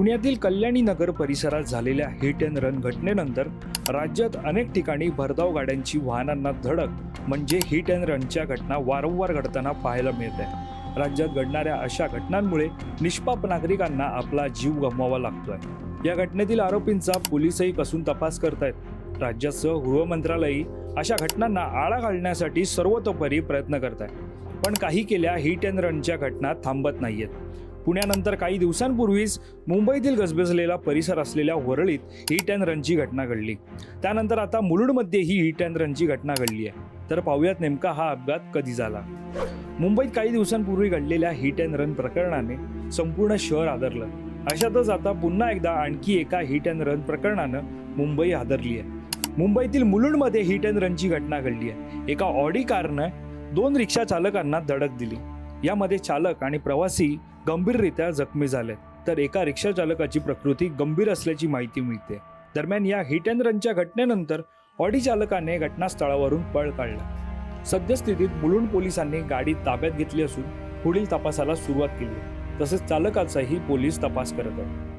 पुण्यातील कल्याणी नगर परिसरात झालेल्या हिट अँड रन घटनेनंतर राज्यात अनेक ठिकाणी भरधाव गाड्यांची वाहनांना धडक म्हणजे हिट अँड रनच्या घटना वारंवार घडताना पाहायला मिळत. आहे राज्यात घडणाऱ्या अशा घटनांमुळे निष्पाप नागरिकांना आपला जीव गमवावा लागतोय. या घटनेतील आरोपींचा पोलीसही कसून तपास करतायत. राज्यासह गृहमंत्रालयही अशा घटनांना आळा घालण्यासाठी सर्वतोपरी प्रयत्न करत आहे पण काही केल्या हिट अँड रनच्या घटना थांबत नाहीयेत. पुण्यानंतर काही दिवसांपूर्वीच मुंबईतील गजबजलेला परिसर असलेल्या वरळीत हिट अँड रनची घटना घडली. त्यानंतर आता मुलुडमध्येही हिट अँड रनची घटना घडली आहे. तर पाहूयात नेमका हा अपघात कधी झाला? मुंबईत काही दिवसांपूर्वी घडलेल्या हिट अँड रन प्रकरणाने संपूर्ण शहर आदरलं अशातच आता पुन्हा एकदा आणखी एका हिट अँड रन प्रकरणानं मुंबई हादरली आहे. मुंबईतील मुलुंडमध्ये हिट अँड रनची घटना घडली आहे. एका ऑडी कारनं दोन रिक्षा चालकांना धडक दिली. यामध्ये चालक आणि प्रवासी गंभीररित्या जखमी झाले. तर एका रिक्षा चालकाची प्रकृती गंभीर असल्याची माहिती मिळते. दरम्यान या हिट अँड रनच्या घटनेनंतर ऑडी चालकाने घटनास्थळावरून पळ काढला. सद्यस्थितीत मुलुंड पोलिसांनी गाडी ताब्यात घेतली असून पुढील तपासाला सुरुवात केली. तसेच चालकाचाही पोलीस तपास करत आहेत.